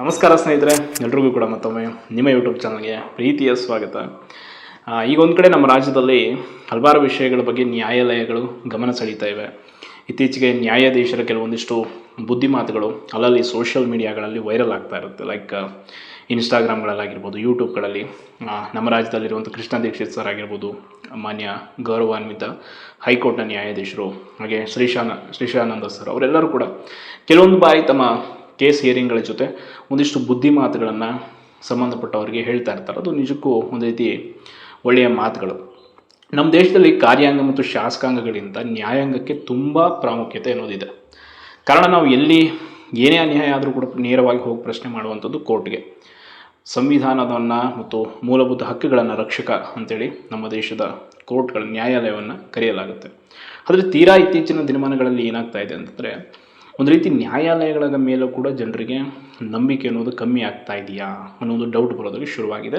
ನಮಸ್ಕಾರ ಸ್ನೇಹಿತರೆ, ಎಲ್ರಿಗೂ ಕೂಡ ಮತ್ತೊಮ್ಮೆ ನಿಮ್ಮ ಯೂಟ್ಯೂಬ್ ಚಾನಲ್ಗೆ ಪ್ರೀತಿಯ ಸ್ವಾಗತ. ಈಗ ಒಂದು ಕಡೆ ನಮ್ಮ ರಾಜ್ಯದಲ್ಲಿ ಹಲವಾರು ವಿಷಯಗಳ ಬಗ್ಗೆ ನ್ಯಾಯಾಲಯಗಳು ಗಮನ ಸೆಳೀತಾ ಇವೆ. ಇತ್ತೀಚೆಗೆ ನ್ಯಾಯಾಧೀಶರ ಕೆಲವೊಂದಿಷ್ಟು ಬುದ್ಧಿಮಾತುಗಳು ಅಲ್ಲಲ್ಲಿ ಸೋಷಿಯಲ್ ಮೀಡಿಯಾಗಳಲ್ಲಿ ವೈರಲ್ ಆಗ್ತಾ ಇರುತ್ತೆ. ಲೈಕ್ ಇನ್ಸ್ಟಾಗ್ರಾಮ್ಗಳಲ್ಲಾಗಿರ್ಬೋದು ಯೂಟ್ಯೂಬ್ಗಳಲ್ಲಿ ನಮ್ಮ ರಾಜ್ಯದಲ್ಲಿರುವಂಥ ಕೃಷ್ಣ ದೀಕ್ಷಿತ್ ಸರ್ ಆಗಿರ್ಬೋದು, ಮಾನ್ಯ ಗೌರವಾನ್ವಿತ ಹೈಕೋರ್ಟ್ನ ನ್ಯಾಯಾಧೀಶರು, ಹಾಗೆ ಶ್ರೀಶಾನ, ಶ್ರೀಶಾನಂದ ಸರ್ ಅವರೆಲ್ಲರೂ ಕೂಡ ಕೆಲವೊಂದು ಬಾರಿ ತಮ್ಮ ಕೇಸ್ ಹಿಯರಿಂಗ್ಗಳ ಜೊತೆ ಒಂದಿಷ್ಟು ಬುದ್ಧಿ ಮಾತುಗಳನ್ನು ಸಂಬಂಧಪಟ್ಟವರಿಗೆ ಹೇಳ್ತಾ ಇರ್ತಾರೆ. ಅದು ನಿಜಕ್ಕೂ ಒಂದು ರೀತಿ ಒಳ್ಳೆಯ ಮಾತುಗಳು. ನಮ್ಮ ದೇಶದಲ್ಲಿ ಕಾರ್ಯಾಂಗ ಮತ್ತು ಶಾಸಕಾಂಗಗಳಿಂದ ನ್ಯಾಯಾಂಗಕ್ಕೆ ತುಂಬ ಪ್ರಾಮುಖ್ಯತೆ ಅನ್ನೋದಿದೆ. ಕಾರಣ ನಾವು ಎಲ್ಲಿ ಏನೇ ಅನ್ಯಾಯ ಆದರೂ ಕೂಡ ನೇರವಾಗಿ ಹೋಗಿ ಪ್ರಶ್ನೆ ಮಾಡುವಂಥದ್ದು ಕೋರ್ಟ್ಗೆ. ಸಂವಿಧಾನವನ್ನು ಮತ್ತು ಮೂಲಭೂತ ಹಕ್ಕುಗಳನ್ನು ರಕ್ಷಕ ಅಂತೇಳಿ ನಮ್ಮ ದೇಶದ ಕೋರ್ಟ್ಗಳ ನ್ಯಾಯಾಲಯವನ್ನು ಕರೆಯಲಾಗುತ್ತೆ. ಆದರೆ ತೀರಾ ಇತ್ತೀಚಿನ ದಿನಮಾನಗಳಲ್ಲಿ ಏನಾಗ್ತಾ ಇದೆ ಅಂತಂದರೆ ಒಂದು ರೀತಿ ನ್ಯಾಯಾಲಯಗಳ ಮೇಲೂ ಕೂಡ ಜನರಿಗೆ ನಂಬಿಕೆ ಅನ್ನೋದು ಕಮ್ಮಿ ಆಗ್ತಾ ಇದೆಯಾ ಅನ್ನೋ ಒಂದು ಡೌಟ್ ಬರೋದಕ್ಕೆ ಶುರುವಾಗಿದೆ.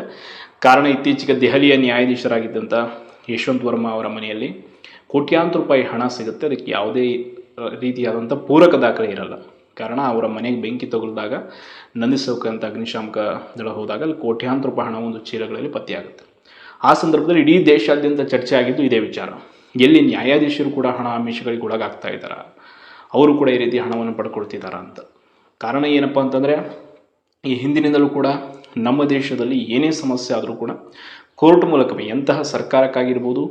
ಕಾರಣ ಇತ್ತೀಚೆಗೆ ದೆಹಲಿಯ ನ್ಯಾಯಾಧೀಶರಾಗಿದ್ದಂಥ ಯಶವಂತ್ ವರ್ಮಾ ಅವರ ಮನೆಯಲ್ಲಿ ಕೋಟ್ಯಾಂತರ ರೂಪಾಯಿ ಹಣ ಸಿಗುತ್ತೆ. ಅದಕ್ಕೆ ಯಾವುದೇ ರೀತಿಯಾದಂಥ ಪೂರಕ ದಾಖಲೆ ಇರಲ್ಲ. ಕಾರಣ ಅವರ ಮನೆಗೆ ಬೆಂಕಿ ತಗುಲಿದಾಗ ನಂದಿಸೋಕೆ ಅಂತ ಅಗ್ನಿಶಾಮಕ ದಳ ಹೋದಾಗ ಅಲ್ಲಿ ಕೋಟ್ಯಾಂತರ ರೂಪಾಯಿ ಹಣ ಒಂದು ಚೀಲಗಳಲ್ಲಿ ಪತ್ತೆಯಾಗುತ್ತೆ. ಆ ಸಂದರ್ಭದಲ್ಲಿ ಇಡೀ ದೇಶಾದ್ಯಂತ ಚರ್ಚೆ ಆಗಿದ್ದು ಇದೇ ವಿಚಾರ. ಎಲ್ಲಿ ನ್ಯಾಯಾಧೀಶರು ಕೂಡ ಹಣ ಆಮಿಷಗಳಿಗೆ ಒಳಗಾಗ್ತಾ ಇದ್ದಾರಾ? ಅವರು ಕೂಡ ಈ ರೀತಿ ಹಣವನ್ನು ಪಡ್ಕೊಳ್ತಿದ್ದಾರೆ ಅಂತ. ಕಾರಣ ಏನಪ್ಪ ಅಂತಂದರೆ, ಈ ಹಿಂದಿನಿಂದಲೂ ಕೂಡ ನಮ್ಮ ದೇಶದಲ್ಲಿ ಏನೇ ಸಮಸ್ಯೆ ಆದರೂ ಕೂಡ ಕೋರ್ಟ್ ಮೂಲಕವೇ ಎಂತಹ ಸರ್ಕಾರಕ್ಕಾಗಿರ್ಬೋದು,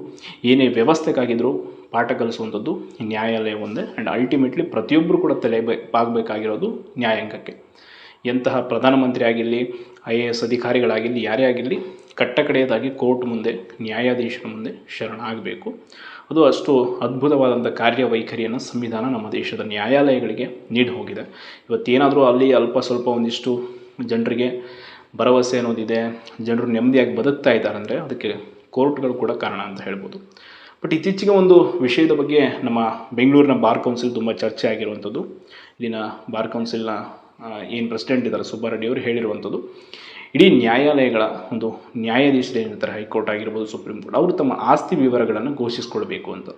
ಏನೇ ವ್ಯವಸ್ಥೆಗಾಗಿದ್ದರೂ ಪಾಠ ಕಲಿಸುವಂಥದ್ದು ನ್ಯಾಯಾಲಯ ಒಂದೇ ಆ್ಯಂಡ್ ಅಲ್ಟಿಮೇಟ್ಲಿ ಪ್ರತಿಯೊಬ್ಬರು ಕೂಡ ತಲೆ ಬಾಗಬೇಕಾಗಿರೋದು ನ್ಯಾಯಾಂಗಕ್ಕೆ. ಎಂತಹ ಪ್ರಧಾನಮಂತ್ರಿ ಆಗಿರಲಿ ಐ ಎ ಎಸ್ ಅಧಿಕಾರಿಗಳಾಗಿರಲಿ, ಯಾರೇ ಆಗಿರಲಿ, ಕಟ್ಟಕಡೆಯದಾಗಿ ಕೋರ್ಟ್ ಮುಂದೆ, ನ್ಯಾಯಾಧೀಶರ ಮುಂದೆ ಶರಣಾಗಬೇಕು. ಅದು ಅಷ್ಟು ಅದ್ಭುತವಾದಂಥ ಕಾರ್ಯವೈಖರಿಯನ್ನು ಸಂವಿಧಾನ ನಮ್ಮ ದೇಶದ ನ್ಯಾಯಾಲಯಗಳಿಗೆ ನೀಡಿ ಹೋಗಿದೆ ಇವತ್ತೇನಾದರೂ ಅಲ್ಲಿ ಅಲ್ಪ ಸ್ವಲ್ಪ ಒಂದಿಷ್ಟು ಜನರಿಗೆ ಭರವಸೆ ಅನ್ನೋದಿದೆ, ಜನರು ನೆಮ್ಮದಿಯಾಗಿ ಬದುಕ್ತಾ ಇದ್ದಾರೆ ಅಂದರೆ ಅದಕ್ಕೆ ಕೋರ್ಟ್ಗಳು ಕೂಡ ಕಾರಣ ಅಂತ ಹೇಳ್ಬೋದು. ಬಟ್ ಇತ್ತೀಚೆಗೆ ಒಂದು ವಿಷಯದ ಬಗ್ಗೆ ನಮ್ಮ ಬೆಂಗಳೂರಿನ ಬಾರ್ ಕೌನ್ಸಿಲ್ ತುಂಬ ಚರ್ಚೆ ಆಗಿರುವಂಥದ್ದು. ಇಲ್ಲಿನ ಬಾರ್ ಕೌನ್ಸಿಲ್ನ ಏನು ಪ್ರೆಸಿಡೆಂಟ್ ಇದ್ದಾರೆ, ಸುಬ್ಬಾರೆಡ್ಡಿ ಅವರು ಹೇಳಿರುವಂಥದ್ದು, ಇಡೀ ನ್ಯಾಯಾಲಯಗಳ ಒಂದು ನ್ಯಾಯಾಧೀಶರು ಏನಿರ್ತಾರೆ ಹೈಕೋರ್ಟ್ ಆಗಿರ್ಬೋದು, ಸುಪ್ರೀಂ ಕೋರ್ಟ್, ಅವರು ತಮ್ಮ ಆಸ್ತಿ ವಿವರಗಳನ್ನು ಘೋಷಿಸ್ಕೊಳ್ಬೇಕು ಅಂತ.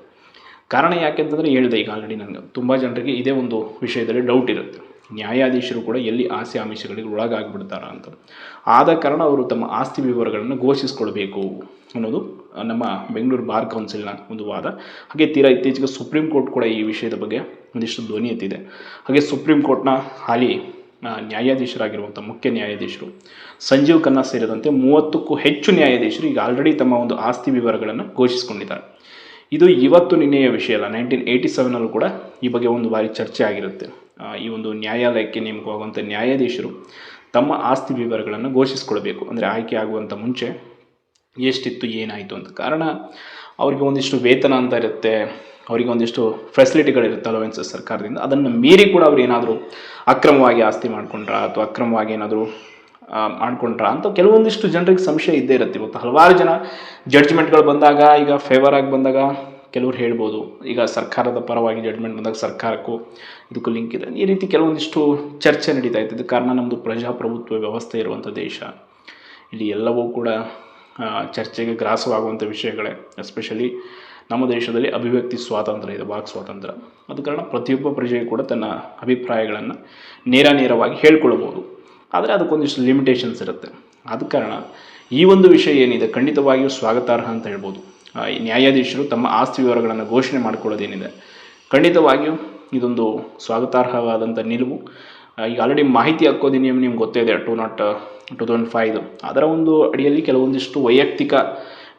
ಕಾರಣ ಯಾಕೆ ಅಂತಂದರೆ ಹೇಳಿದೆ ಈಗ ಆಲ್ರೆಡಿ ನನಗೆ ತುಂಬ ಜನರಿಗೆ ಇದೇ ಒಂದು ವಿಷಯದಲ್ಲಿ ಡೌಟ್ ಇರುತ್ತೆ. ನ್ಯಾಯಾಧೀಶರು ಕೂಡ ಎಲ್ಲಿ ಆಸೆ ಆಮಿಷಗಳಿಗೆ ಒಳಗಾಗ್ಬಿಡ್ತಾರ ಅಂತ. ಆದ ಕಾರಣ ಅವರು ತಮ್ಮ ಆಸ್ತಿ ವಿವರಗಳನ್ನು ಘೋಷಿಸಿಕೊಳ್ಬೇಕು ಅನ್ನೋದು ನಮ್ಮ ಬೆಂಗಳೂರು ಬಾರ್ ಕೌನ್ಸಿಲ್ನ ಒಂದು ವಾದ. ಹಾಗೆ ತೀರಾ ಇತ್ತೀಚೆಗೆ ಸುಪ್ರೀಂ ಕೋರ್ಟ್ ಕೂಡ ಈ ವಿಷಯದ ಬಗ್ಗೆ ಒಂದಿಷ್ಟು ಧ್ವನಿ ಎತ್ತಿದೆ. ಹಾಗೆ ಸುಪ್ರೀಂ ಕೋರ್ಟ್ನ ಹಾಲಿ ನ್ಯಾಯಾಧೀಶರಾಗಿರುವಂಥ ಮುಖ್ಯ ನ್ಯಾಯಾಧೀಶರು ಸಂಜೀವ್ ಖನ್ನಾ ಸೇರಿದಂತೆ ಮೂವತ್ತಕ್ಕೂ ಹೆಚ್ಚು ನ್ಯಾಯಾಧೀಶರು ಈಗ ಆಲ್ರೆಡಿ ತಮ್ಮ ಒಂದು ಆಸ್ತಿ ವಿವರಗಳನ್ನು ಘೋಷಿಸಿಕೊಂಡಿದ್ದಾರೆ. ಇದು ಇವತ್ತು ನಿನ್ನೆಯ ವಿಷಯ ಅಲ್ಲ ನೈನ್ಟೀನ್ ಏಯ್ಟಿ ಸೆವೆನಲ್ಲೂ ಕೂಡ ಈ ಬಗ್ಗೆ ಒಂದು ಬಾರಿ ಚರ್ಚೆ ಆಗಿರುತ್ತೆ. ಈ ಒಂದು ನ್ಯಾಯಾಲಯಕ್ಕೆ ನೇಮಕವಾಗುವಂಥ ನ್ಯಾಯಾಧೀಶರು ತಮ್ಮ ಆಸ್ತಿ ವಿವರಗಳನ್ನು ಘೋಷಿಸ್ಕೊಳ್ಬೇಕು ಅಂದರೆ ಆಯ್ಕೆ ಆಗುವಂಥ ಮುಂಚೆ ಎಷ್ಟಿತ್ತು, ಏನಾಯಿತು ಅಂತ. ಕಾರಣ, ಅವರಿಗೆ ಒಂದಿಷ್ಟು ವೇತನ ಅಂತ ಇರುತ್ತೆ, ಅವರಿಗೆ ಒಂದಿಷ್ಟು ಫೆಸಿಲಿಟಿಗಳಿರುತ್ತೆ ಅಲೋವೆನ್ಸ್ ಸರ್ಕಾರದಿಂದ, ಅದನ್ನು ಮೀರಿ ಕೂಡ ಅವ್ರು ಏನಾದರೂ ಅಕ್ರಮವಾಗಿ ಆಸ್ತಿ ಮಾಡ್ಕೊಂಡ್ರಾ ಅಥವಾ ಅಕ್ರಮವಾಗಿ ಏನಾದರೂ ಮಾಡ್ಕೊಂಡ್ರಾ ಅಂತ ಕೆಲವೊಂದಿಷ್ಟು ಜನರಿಗೆ ಸಂಶಯ ಇದ್ದೇ ಇರುತ್ತೆ. ಇವತ್ತು ಹಲವಾರು ಜನ ಜಡ್ಜ್ಮೆಂಟ್ಗಳು ಬಂದಾಗ, ಈಗ ಫೇವರ್ ಆಗಿ ಬಂದಾಗ ಕೆಲವ್ರು ಹೇಳ್ಬೋದು, ಈಗ ಸರ್ಕಾರದ ಪರವಾಗಿ ಜಡ್ಜ್ಮೆಂಟ್ ಬಂದಾಗ ಸರ್ಕಾರಕ್ಕೂ ಇದಕ್ಕೂ ಲಿಂಕ್ ಇದೆ. ಈ ರೀತಿ ಕೆಲವೊಂದಿಷ್ಟು ಚರ್ಚೆ ನಡೀತಾ ಇತ್ತು. ಕಾರಣ ನಮ್ಮದು ಪ್ರಜಾಪ್ರಭುತ್ವ ವ್ಯವಸ್ಥೆ ಇರುವಂಥ ದೇಶ. ಇಲ್ಲಿ ಎಲ್ಲವೂ ಕೂಡ ಚರ್ಚೆಗೆ ಗ್ರಾಸವಾಗುವಂಥ ವಿಷಯಗಳೇ. ಎಸ್ಪೆಷಲಿ ನಮ್ಮ ದೇಶದಲ್ಲಿ ಅಭಿವ್ಯಕ್ತಿ ಸ್ವಾತಂತ್ರ್ಯ ಇದೆ ವಾಕ್ ಸ್ವಾತಂತ್ರ್ಯ. ಅದ ಕಾರಣ ಪ್ರತಿಯೊಬ್ಬ ಪ್ರಜೆಯೂ ಕೂಡ ತನ್ನ ಅಭಿಪ್ರಾಯಗಳನ್ನು ನೇರ ನೇರವಾಗಿ ಹೇಳ್ಕೊಳ್ಬೋದು. ಆದರೆ ಅದಕ್ಕೊಂದಿಷ್ಟು ಲಿಮಿಟೇಷನ್ಸ್ ಇರುತ್ತೆ. ಆದ ಕಾರಣ ಈ ಒಂದು ವಿಷಯ ಏನಿದೆ, ಖಂಡಿತವಾಗಿಯೂ ಸ್ವಾಗತಾರ್ಹ ಅಂತ ಹೇಳ್ಬೋದು. ನ್ಯಾಯಾಧೀಶರು ತಮ್ಮ ಆಸ್ತಿ ವಿವರಗಳನ್ನು ಘೋಷಣೆ ಮಾಡಿಕೊಳ್ಳೋದೇನಿದೆ. ಖಂಡಿತವಾಗಿಯೂ ಇದೊಂದು ಸ್ವಾಗತಾರ್ಹವಾದಂಥ ನಿಲುವು. ಈಗ ಆಲ್ರೆಡಿ ಮಾಹಿತಿ ಹಾಕೋದು ಅಧಿನಿಯಮ ನಿಮ್ಗೆ ಗೊತ್ತೇ ಇದೆ two nought two thousand five ಅದರ ಒಂದು ಅಡಿಯಲ್ಲಿ ಕೆಲವೊಂದಿಷ್ಟು ವೈಯಕ್ತಿಕ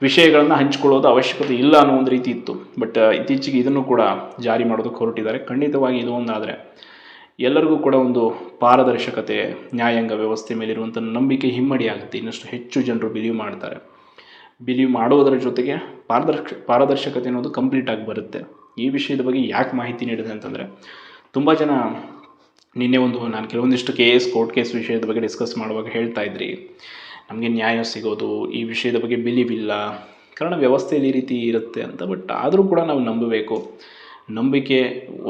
ವಿಷಯಗಳನ್ನು ಹಂಚಿಕೊಳ್ಳೋದು ಅವಶ್ಯಕತೆ ಇಲ್ಲ ಅನ್ನೋ ಒಂದು ರೀತಿ ಇತ್ತು. ಬಟ್ ಇತ್ತೀಚೆಗೆ ಇದನ್ನು ಕೂಡ ಜಾರಿ ಮಾಡೋದಕ್ಕೆ ಹೊರಟಿದ್ದಾರೆ. ಖಂಡಿತವಾಗಿ ಇದು ಒಂದಾದರೆ ಎಲ್ಲರಿಗೂ ಕೂಡ ಒಂದು ಪಾರದರ್ಶಕತೆ, ನ್ಯಾಯಾಂಗ ವ್ಯವಸ್ಥೆ ಮೇಲಿರುವಂಥ ನಂಬಿಕೆ ಹಿಮ್ಮಡಿಯಾಗುತ್ತೆ. ಇನ್ನಷ್ಟು ಹೆಚ್ಚು ಜನರು ಬಿಲೀವ್ ಮಾಡ್ತಾರೆ. ಬಿಲೀವ್ ಮಾಡೋದರ ಜೊತೆಗೆ ಪಾರದರ್ಶ ಪಾರದರ್ಶಕತೆ ಅನ್ನೋದು ಕಂಪ್ಲೀಟ್ ಆಗಿ ಬರುತ್ತೆ. ಈ ವಿಷಯದ ಬಗ್ಗೆ ಯಾಕೆ ಮಾಹಿತಿ ನೀಡಿದೆ ಅಂತಂದರೆ, ತುಂಬ ಜನ ನಿನ್ನೆ ಒಂದು, ನಾನು ಕೆಲವೊಂದಿಷ್ಟು ಕೇಸ್ ಕೋರ್ಟ್ ಕೇಸ್ ವಿಷಯದ ಬಗ್ಗೆ ಡಿಸ್ಕಸ್ ಮಾಡುವಾಗ ಹೇಳ್ತಾ ಇದ್ರಿ. ನಮಗೆ ನ್ಯಾಯ ಸಿಗೋದು, ಈ ವಿಷಯದ ಬಗ್ಗೆ ಬಿಲೀವ್ ಇಲ್ಲ, ಕಾರಣ ವ್ಯವಸ್ಥೆಯಲ್ಲಿ ಈ ರೀತಿ ಇರುತ್ತೆ ಅಂತ ಬಟ್ ಆದರೂ ಕೂಡ ನಾವು ನಂಬಬೇಕು. ನಂಬಿಕೆ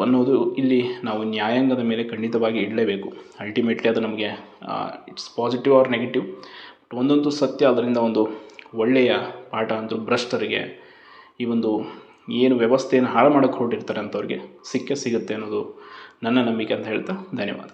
ಅನ್ನೋದು ಇಲ್ಲಿ ನಾವು ನ್ಯಾಯಾಂಗದ ಮೇಲೆ ಖಂಡಿತವಾಗಿ ಇಡಲೇಬೇಕು. ಅಲ್ಟಿಮೇಟ್ಲಿ ಅದು ನಮಗೆ ಇಟ್ಸ್ ಪಾಸಿಟಿವ್ ಆರ್ ನೆಗೆಟಿವ್ ಒಂದಂತೂ ಸತ್ಯ ಅದರಿಂದ ಒಂದು ಒಳ್ಳೆಯ ಪಾಠ ಅಂತೂ ಭ್ರಷ್ಟರಿಗೆ ಈ ಒಂದು ಏನು ವ್ಯವಸ್ಥೆಯನ್ನು ಹಾಳು ಮಾಡೋಕ್ಕೆ ಹೊರಟಿರ್ತಾರೆ ಅಂಥವ್ರಿಗೆ ಸಿಕ್ಕೇ ಸಿಗುತ್ತೆ ಅನ್ನೋದು ನನ್ನ ನಂಬಿಕೆ ಅಂತ ಹೇಳ್ತಾ ಧನ್ಯವಾದ